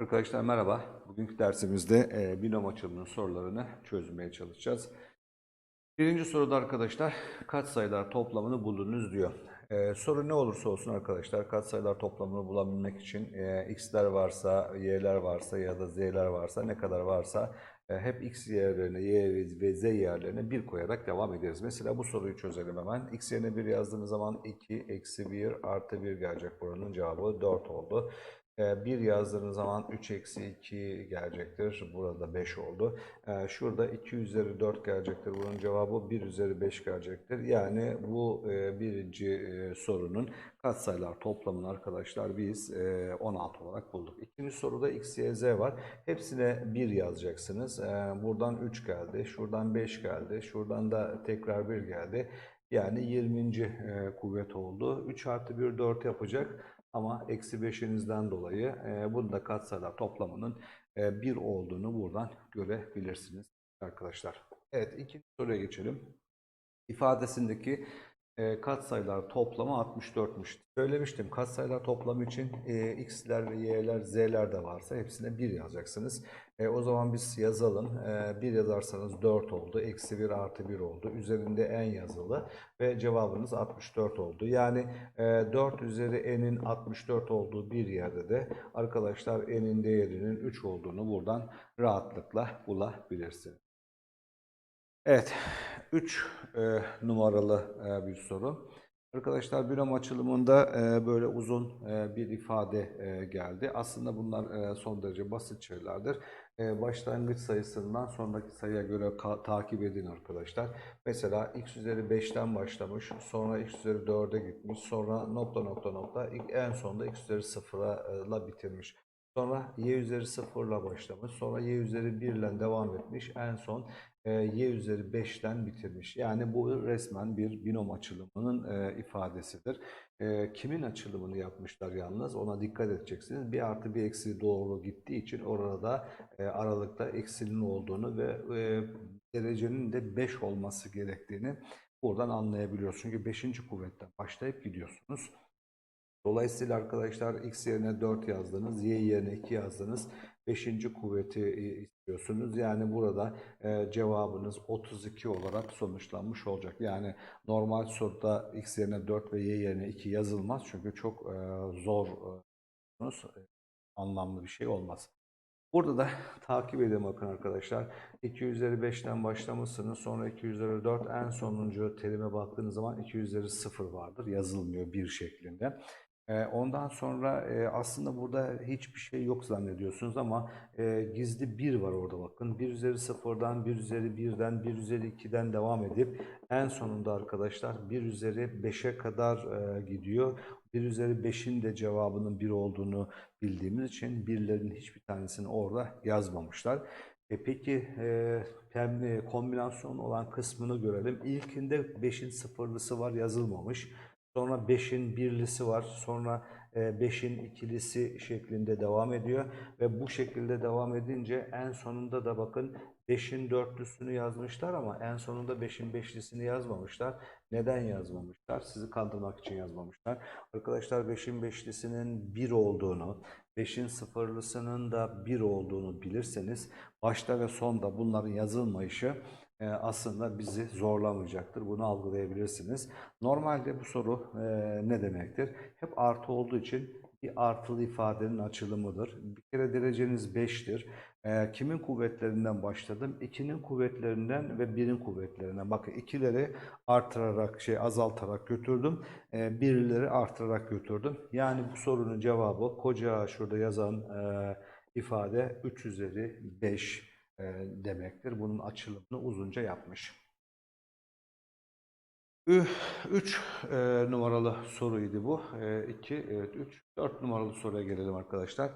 Arkadaşlar merhaba. Bugünkü dersimizde e, binom açılımının sorularını çözmeye çalışacağız. Birinci soruda arkadaşlar katsayılar toplamını bulunuz diyor. E, soru ne olursa olsun arkadaşlar katsayılar toplamını bulabilmek için e, x'ler varsa, y'ler varsa ya da z'ler varsa ne kadar varsa e, hep x yerlerine, y ve- z yerlerine 1 koyarak devam ederiz. Mesela bu soruyu çözelim hemen. x yerine 1 yazdığımız zaman 2 eksi 1 artı 1 gelecek. Buranın cevabı 4 oldu. 1 yazdığınız zaman 3 eksi 2 gelecektir. Burada 5 oldu. Ee, Şurada 2 üzeri 4 gelecektir. Bunun cevabı 1 üzeri 5 gelecektir. Yani bu e, birinci e, sorunun katsayılar toplamını arkadaşlar biz e, 16 olarak bulduk. İkinci soruda x, y, z var. Hepsine 1 yazacaksınız. Ee, Buradan 3 geldi. Şuradan 5 geldi. Şuradan da tekrar 1 geldi. Yani 20. e, kuvvet oldu. 3 artı 1 4 yapacak. Ama eksi 5'inizden dolayı e, bunda katsayılar toplamının e, 1 olduğunu buradan görebilirsiniz arkadaşlar. Evet ikinci soruya geçelim. İfadesindeki e, katsayılar toplamı 64'müş. Söylemiştim katsayılar toplamı için e, x'ler, y'ler, z'ler de varsa hepsine 1 yazacaksınız. E, o zaman biz yazalım. E, 1 yazarsanız 4 oldu. Eksi 1 artı 1 oldu. Üzerinde en yazılı ve cevabınız 64 oldu. Yani e, 4 üzeri n'in 64 olduğu bir yerde de arkadaşlar n'in değerinin 3 olduğunu buradan rahatlıkla bulabilirsiniz. Evet, 3 numaralı e, bir soru. Arkadaşlar binom açılımında e, böyle uzun e, bir ifade e, geldi. Aslında bunlar e, son derece basit şeylerdir. E, başlangıç sayısından sonraki sayıya göre takip edin arkadaşlar. Mesela x üzeri 5'ten başlamış, sonra x üzeri 4'e gitmiş, sonra nokta nokta nokta en sonunda x üzeri 0'la bitirmiş. Sonra y üzeri 0 ile başlamış. Sonra y üzeri 1 ile devam etmiş. En son e, y üzeri 5'ten bitirmiş. Yani bu resmen bir binom açılımının e, ifadesidir. E, kimin açılımını yapmışlar yalnız ona dikkat edeceksiniz. Bir artı bir eksi doğru gittiği için orada e, aralıkta eksinin olduğunu ve e, derecenin de 5 olması gerektiğini buradan anlayabiliyoruz. Çünkü 5. kuvvetten başlayıp gidiyorsunuz. Dolayısıyla arkadaşlar x yerine 4 yazdınız, y yerine 2 yazdınız. 5. kuvveti istiyorsunuz. Yani burada e, cevabınız 32 olarak sonuçlanmış olacak. Yani normal soruda x yerine 4 ve y yerine 2 yazılmaz. Çünkü çok e, zor e, anlamlı bir şey olmaz. Burada da takip edin bakın arkadaşlar. 2 üzeri 5'ten başlamışsınız. Sonra 2 üzeri 4 en sonuncu terime baktığınız zaman 2 üzeri 0 vardır. Yazılmıyor bir şeklinde. Ee, Ondan sonra e, aslında burada hiçbir şey yok zannediyorsunuz ama e, gizli 1 var orada bakın. 1 üzeri 0'dan, 1 üzeri 1'den, 1 üzeri 2'den devam edip en sonunda arkadaşlar 1 üzeri 5'e kadar e, gidiyor. 1 üzeri 5'in de cevabının 1 olduğunu bildiğimiz için birlerin hiçbir tanesini orada yazmamışlar. E peki e, kombinasyon olan kısmını görelim. İlkinde 5'in sıfırlısı var yazılmamış. Sonra 5'in birlisi var. Sonra 5'in ikilisi şeklinde devam ediyor. Ve bu şekilde devam edince en sonunda da bakın 5'in dörtlüsünü yazmışlar ama en sonunda 5'in beşlisini yazmamışlar. Neden yazmamışlar? Sizi kandırmak için yazmamışlar. Arkadaşlar 5'in beşlisinin 1 olduğunu, 5'in sıfırlısının da 1 olduğunu bilirseniz başta ve sonda bunların yazılmayışı e, aslında bizi zorlamayacaktır. Bunu algılayabilirsiniz. Normalde bu soru e, ne demektir? Hep artı olduğu için bir artılı ifadenin açılımıdır. Bir kere dereceniz 5'tir. E, kimin kuvvetlerinden başladım? 2'nin kuvvetlerinden ve 1'in kuvvetlerinden. Bakın ikileri artırarak, şey azaltarak götürdüm. E, birleri artırarak götürdüm. Yani bu sorunun cevabı koca şurada yazan e, ifade 3 üzeri 5 e, demektir. Bunun açılımını uzunca yapmış. 3 numaralı soruydu bu. 2, evet 3, 4 numaralı soruya gelelim arkadaşlar.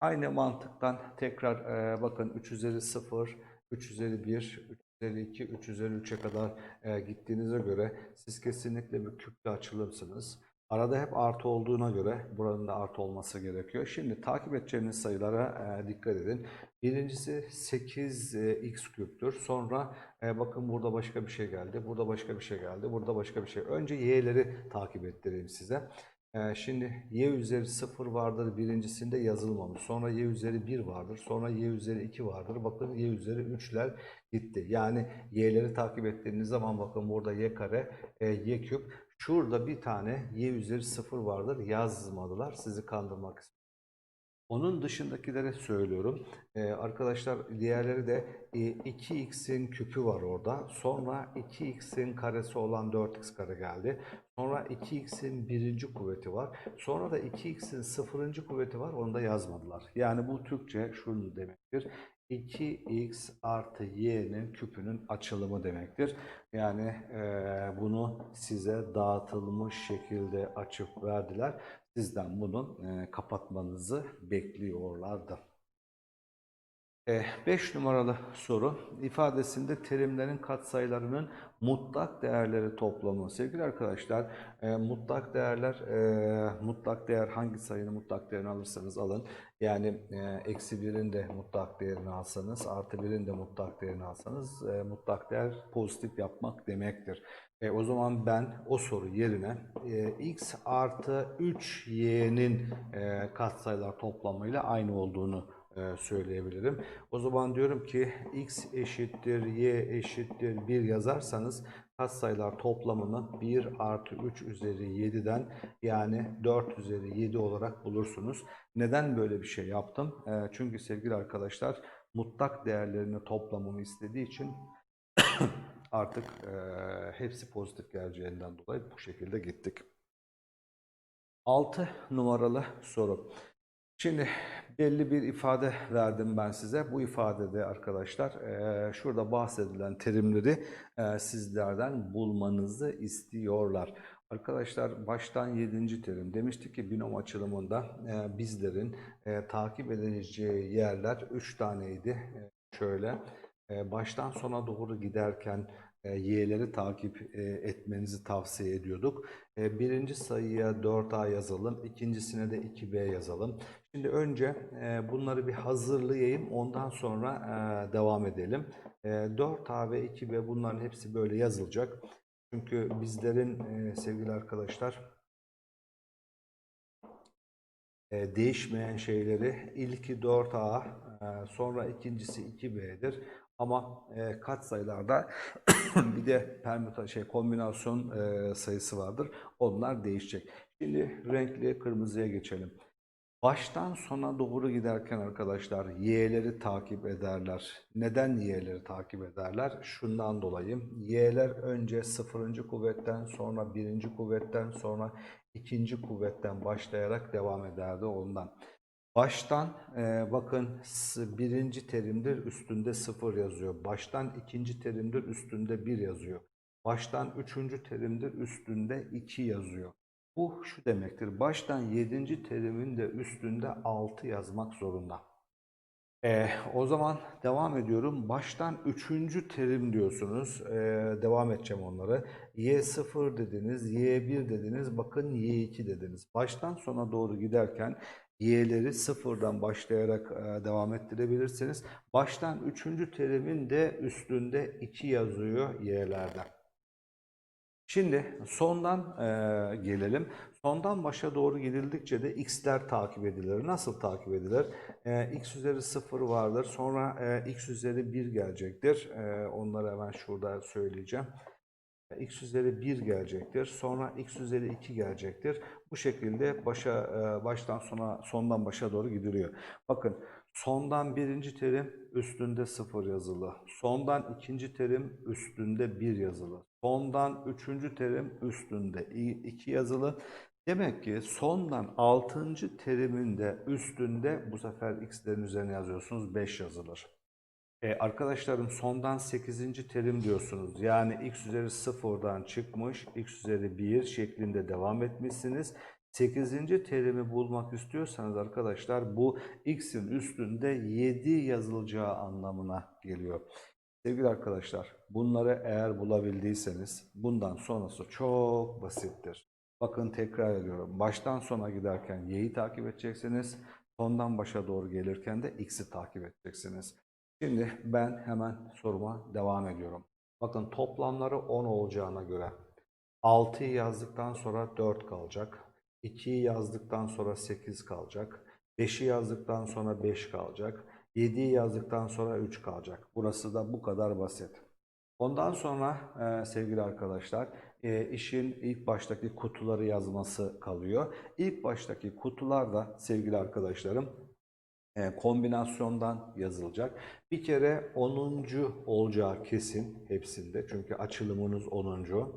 Aynı mantıktan tekrar e, bakın 3 üzeri 0, 3 üzeri 1, 3 üzeri 2, 3 üzeri 3'e kadar e, gittiğinize göre siz kesinlikle bir kütle açılımsınız. Arada hep artı olduğuna göre buranın da artı olması gerekiyor. Şimdi takip edeceğiniz sayılara e, dikkat edin. Birincisi 8x küptür. Sonra e, bakın burada başka bir şey geldi. Burada başka bir şey geldi. Burada başka bir şey. Önce y'leri takip ettireyim size. Şimdi y üzeri 0 vardır birincisinde yazılmamış. Sonra y üzeri 1 vardır. Sonra y üzeri 2 vardır. Bakın y üzeri 3'ler gitti. Yani y'leri takip ettiğiniz zaman bakın burada y kare, e, y küp. Şurada bir tane y üzeri 0 vardır. Yazmadılar. Sizi kandırmak istiyorum. Onun dışındakilere söylüyorum. Ee, arkadaşlar diğerleri de e, 2x'in küpü var orada. Sonra 2x'in karesi olan 4x kare geldi. Sonra 2x'in birinci kuvveti var. Sonra da 2x'in sıfırıncı kuvveti var. Onu da yazmadılar. Yani bu Türkçe şunu demektir. 2x artı y'nin küpünün açılımı demektir. Yani e, bunu size dağıtılmış şekilde açıp verdiler. Sizden bunun e, kapatmanızı bekliyorlardı. 5 numaralı soru ifadesinde terimlerin katsayılarının mutlak değerleri toplamı. Sevgili arkadaşlar e, mutlak değerler e, mutlak değer hangi sayının mutlak değerini alırsanız alın. Yani eksi birin de mutlak değerini alsanız artı birin de mutlak değerini alsanız e, mutlak değer pozitif yapmak demektir. E, o zaman ben o soru yerine e, x artı 3y'nin e, katsayılar toplamıyla aynı olduğunu söyleyebilirim. O zaman diyorum ki x eşittir y eşittir 1 yazarsanız katsayılar toplamını 1 artı 3 üzeri 7'den yani 4 üzeri 7 olarak bulursunuz. Neden böyle bir şey yaptım? E, çünkü sevgili arkadaşlar mutlak değerlerini toplamamı istediği için artık e, hepsi pozitif geleceğinden dolayı bu şekilde gittik. 6 numaralı soru. Şimdi belli bir ifade verdim ben size. Bu ifadede arkadaşlar e, şurada bahsedilen terimleri e, sizlerden bulmanızı istiyorlar. Arkadaşlar baştan 7. terim demiştik ki binom açılımında e, bizlerin takip edileceği yerler 3 taneydi. Şöyle baştan sona doğru giderken y'leri takip etmenizi tavsiye ediyorduk. Birinci sayıya 4a yazalım, ikincisine de 2b yazalım. Şimdi önce e, bunları bir hazırlayayım, ondan sonra e, devam edelim. E, 4a ve 2b bunların hepsi böyle yazılacak. Çünkü bizlerin e, sevgili arkadaşlar e, değişmeyen şeyleri ilki 4a, e, sonra ikincisi 2b'dir. Ama e, katsayılarda bir de permüta şey kombinasyon e, sayısı vardır. Onlar değişecek. Şimdi renkli kırmızıya geçelim. Baştan sona doğru giderken arkadaşlar y'leri takip ederler. Neden y'leri takip ederler? Şundan dolayı y'ler önce sıfırıncı kuvvetten sonra birinci kuvvetten sonra ikinci kuvvetten başlayarak devam ederdi ondan. Baştan e, bakın birinci terimdir üstünde sıfır yazıyor. Baştan ikinci terimdir üstünde bir yazıyor. Baştan üçüncü terimdir üstünde iki yazıyor. Bu şu demektir. Baştan yedinci terimin de üstünde altı yazmak zorunda. E, o zaman devam ediyorum. Baştan üçüncü terim diyorsunuz. E, devam edeceğim onları. Y0 dediniz, Y1 dediniz, bakın Y2 dediniz. Baştan sona doğru giderken y'leri sıfırdan başlayarak e, devam ettirebilirsiniz. Baştan üçüncü terimin de üstünde 2 yazıyor y'lerden. Şimdi sondan e, gelelim. Sondan başa doğru gidildikçe de x'ler takip edilir. Nasıl takip edilir? E, x üzeri 0 vardır. Sonra e, x üzeri 1 gelecektir. E, onları hemen şurada söyleyeceğim x üzeri 1 gelecektir. Sonra x üzeri 2 gelecektir. Bu şekilde başa e, baştan sona sondan başa doğru gidiliyor. Bakın sondan birinci terim üstünde 0 yazılı. Sondan ikinci terim üstünde 1 yazılı. Sondan üçüncü terim üstünde 2 yazılı. Demek ki sondan 6. terimin de üstünde bu sefer x'lerin üzerine yazıyorsunuz 5 yazılır. E, arkadaşlarım sondan 8. terim diyorsunuz. Yani x üzeri 0'dan çıkmış, x üzeri 1 şeklinde devam etmişsiniz. 8. terimi bulmak istiyorsanız arkadaşlar bu x'in üstünde 7 yazılacağı anlamına geliyor. Sevgili arkadaşlar bunları eğer bulabildiyseniz bundan sonrası çok basittir. Bakın tekrar ediyorum. Baştan sona giderken y'yi takip edeceksiniz. Sondan başa doğru gelirken de x'i takip edeceksiniz. Şimdi ben hemen soruma devam ediyorum. Bakın toplamları 10 olacağına göre 6'yı yazdıktan sonra 4 kalacak. 2'yi yazdıktan sonra 8 kalacak. 5'i yazdıktan sonra 5 kalacak. 7'yi yazdıktan sonra 3 kalacak. Burası da bu kadar basit. Ondan sonra e, sevgili arkadaşlar e, işin ilk baştaki kutuları yazması kalıyor. İlk baştaki kutular da sevgili arkadaşlarım e, kombinasyondan yazılacak. Bir kere 10. olacağı kesin hepsinde. Çünkü açılımınız 10.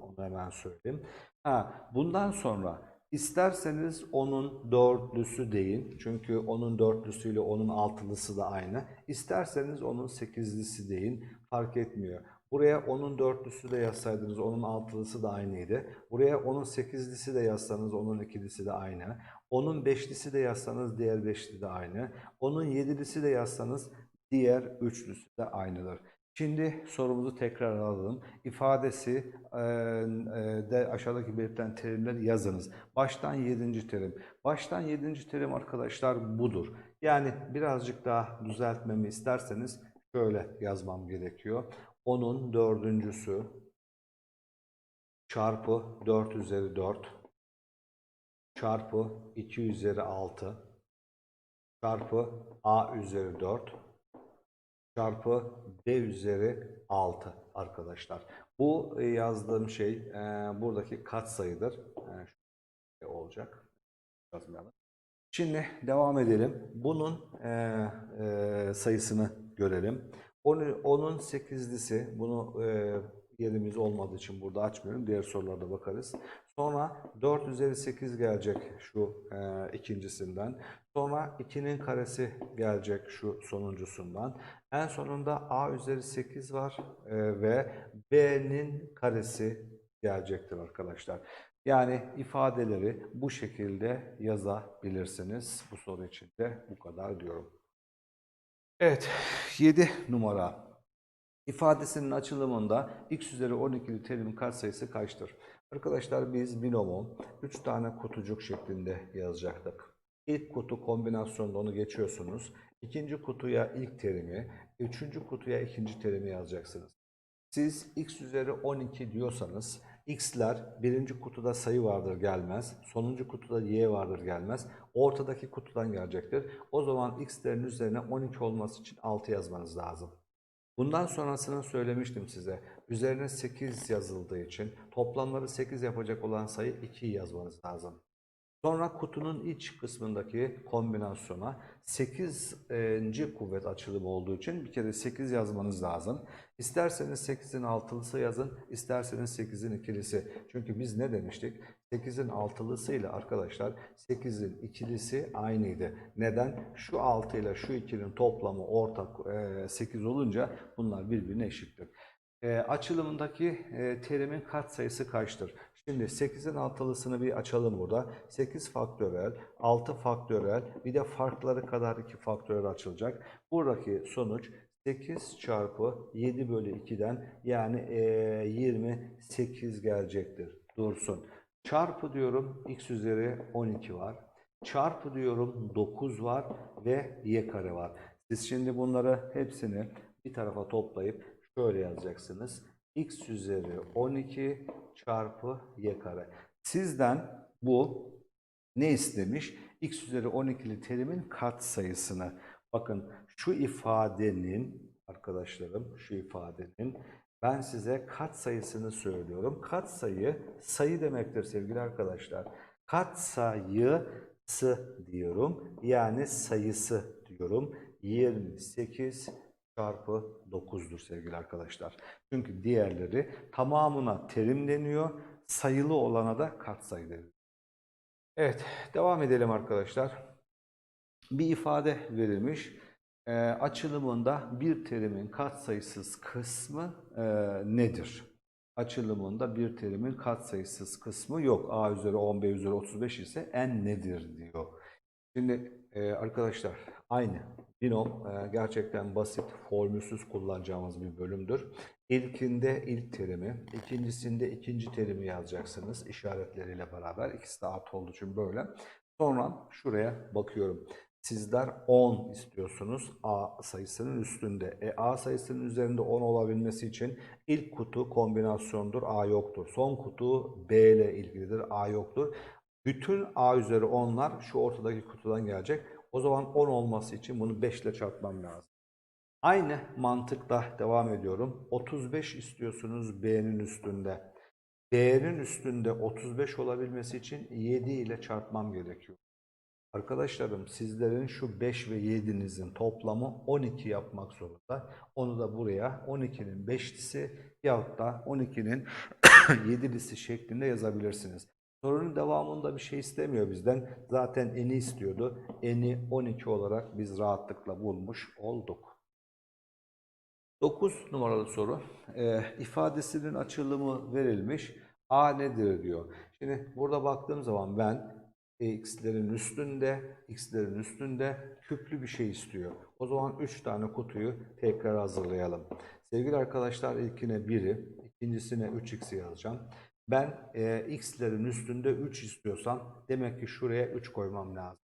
Onu hemen söyleyeyim. Ha, bundan sonra isterseniz onun dörtlüsü deyin. Çünkü onun dörtlüsüyle onun altılısı da aynı. İsterseniz onun sekizlisi deyin. Fark etmiyor. Buraya onun dörtlüsü de yazsaydınız onun altılısı da aynıydı. Buraya onun sekizlisi de yazsanız onun ikilisi de aynı. Onun beşlisi de yazsanız diğer beşli de aynı. Onun yedilisi de yazsanız diğer üçlüsü de aynıdır. Şimdi sorumuzu tekrar alalım. İfadesi e, e, de aşağıdaki belirtilen terimleri yazınız. Baştan yedinci terim. Baştan yedinci terim arkadaşlar budur. Yani birazcık daha düzeltmemi isterseniz şöyle yazmam gerekiyor. Onun dördüncüsü çarpı 4 üzeri 4 çarpı 2 üzeri 6 çarpı a üzeri 4 çarpı b üzeri 6 arkadaşlar. Bu e, yazdığım şey e, buradaki katsayıdır. E, şu olacak. Yazmayalım. Şimdi devam edelim. Bunun e, e, sayısını görelim. Onu, onun sekizlisi, bunu e, yerimiz olmadığı için burada açmıyorum. Diğer sorularda bakarız. Sonra 4 üzeri 8 gelecek şu e, ikincisinden. Sonra 2'nin karesi gelecek şu sonuncusundan. En sonunda a üzeri 8 var e, ve b'nin karesi gelecektir arkadaşlar. Yani ifadeleri bu şekilde yazabilirsiniz. Bu soru için de bu kadar diyorum. Evet, 7 numara. İfadesinin açılımında x üzeri 12'li terimin katsayısı kaçtır? Arkadaşlar biz binomu 3 tane kutucuk şeklinde yazacaktık. İlk kutu kombinasyonda onu geçiyorsunuz. İkinci kutuya ilk terimi, üçüncü kutuya ikinci terimi yazacaksınız. Siz x üzeri 12 diyorsanız x'ler birinci kutuda sayı vardır gelmez. Sonuncu kutuda y vardır gelmez. Ortadaki kutudan gelecektir. O zaman x'lerin üzerine 12 olması için 6 yazmanız lazım. Bundan sonrasını söylemiştim size. Üzerine 8 yazıldığı için toplamları 8 yapacak olan sayı 2 yazmanız lazım. Sonra kutunun iç kısmındaki kombinasyona 8. kuvvet açılımı olduğu için bir kere 8 yazmanız lazım. İsterseniz 8'in altılısı yazın, isterseniz 8'in ikilisi. Çünkü biz ne demiştik? 8'in altılısıyla arkadaşlar 8'in ikilisi aynıydı. Neden? Şu 6 ile şu 2'nin toplamı ortak 8 olunca bunlar birbirine eşittir. E, açılımındaki e, terimin katsayısı kaçtır? Şimdi 8'in altılısını bir açalım burada. 8 faktörel, 6 faktörel, bir de farkları kadar 2 faktörel açılacak. Buradaki sonuç 8 çarpı 7 bölü 2'den yani e, 28 gelecektir. Dursun. Çarpı diyorum x üzeri 12 var. Çarpı diyorum 9 var ve y kare var. Siz şimdi bunları hepsini bir tarafa toplayıp şöyle yazacaksınız. X üzeri 12 çarpı y kare. Sizden bu ne istemiş? x üzeri 12'li terimin kat sayısını. Bakın şu ifadenin arkadaşlarım şu ifadenin ben size kat sayısını söylüyorum. Kat sayı sayı demektir sevgili arkadaşlar. Kat sayısı diyorum. Yani sayısı diyorum. 28 çarpı 9'dur sevgili arkadaşlar. Çünkü diğerleri tamamına terim deniyor. Sayılı olana da katsayı deniyor. Evet devam edelim arkadaşlar. Bir ifade verilmiş. E, açılımında bir terimin katsayısız kısmı e, nedir? Açılımında bir terimin katsayısız kısmı yok. A üzeri 10, B üzeri 35 ise n nedir diyor. Şimdi e, arkadaşlar aynı binom e, gerçekten basit, formülsüz kullanacağımız bir bölümdür. İlkinde ilk terimi, ikincisinde ikinci terimi yazacaksınız işaretleriyle beraber. İkisi de artı olduğu için böyle. Sonra şuraya bakıyorum. Sizler 10 istiyorsunuz A sayısının üstünde. E, A sayısının üzerinde 10 olabilmesi için ilk kutu kombinasyondur A yoktur. Son kutu B ile ilgilidir A yoktur. Bütün a üzeri 10'lar şu ortadaki kutudan gelecek. O zaman 10 olması için bunu 5 ile çarpmam lazım. Aynı mantıkla devam ediyorum. 35 istiyorsunuz b'nin üstünde. B'nin üstünde 35 olabilmesi için 7 ile çarpmam gerekiyor. Arkadaşlarım sizlerin şu 5 ve 7'nizin toplamı 12 yapmak zorunda. Onu da buraya 12'nin 5'lisi yahut da 12'nin 7'lisi şeklinde yazabilirsiniz. Sorunun devamında bir şey istemiyor bizden. Zaten eni istiyordu. Eni 12 olarak biz rahatlıkla bulmuş olduk. 9 numaralı soru. Ee, ifadesinin açılımı verilmiş. A nedir diyor. Şimdi burada baktığım zaman ben e, x'lerin üstünde, x'lerin üstünde küplü bir şey istiyor. O zaman 3 tane kutuyu tekrar hazırlayalım. Sevgili arkadaşlar ilkine 1'i, ikincisine 3x'i yazacağım. Ben e, x'lerin üstünde 3 istiyorsam demek ki şuraya 3 koymam lazım.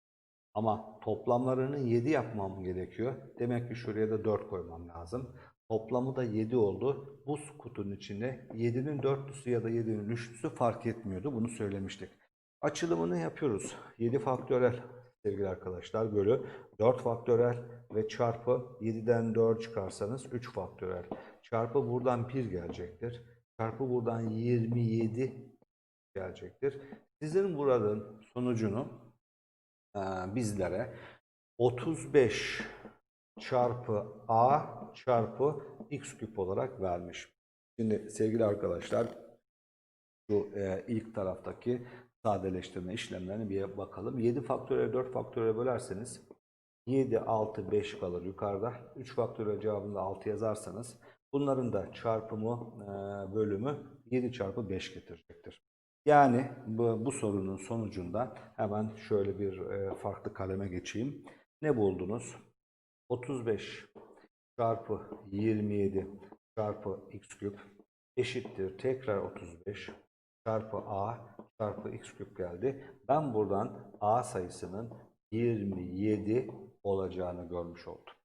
Ama toplamlarını 7 yapmam gerekiyor. Demek ki şuraya da 4 koymam lazım. Toplamı da 7 oldu. Bu kutunun içinde 7'nin dörtlüsü ya da 7'nin üçlüsü fark etmiyordu. Bunu söylemiştik. Açılımını yapıyoruz. 7 faktörel sevgili arkadaşlar bölü 4 faktörel ve çarpı 7'den 4 çıkarsanız 3 faktörel. Çarpı buradan 1 gelecektir. Çarpı buradan 27 gelecektir. Sizin buranın sonucunu e, bizlere 35 çarpı a çarpı x küp olarak vermiş. Şimdi sevgili arkadaşlar şu e, ilk taraftaki sadeleştirme işlemlerine bir bakalım. 7 faktöre 4 faktöre bölerseniz 7, 6, 5 kalır yukarıda. 3 faktöre cevabında 6 yazarsanız bunların da çarpımı e, bölümü 7 çarpı 5 getirecektir. Yani bu, bu sorunun sonucunda hemen şöyle bir e, farklı kaleme geçeyim. Ne buldunuz? 35 çarpı 27 çarpı x küp eşittir tekrar 35 çarpı a çarpı x küp geldi. Ben buradan a sayısının 27 olacağını görmüş oldum.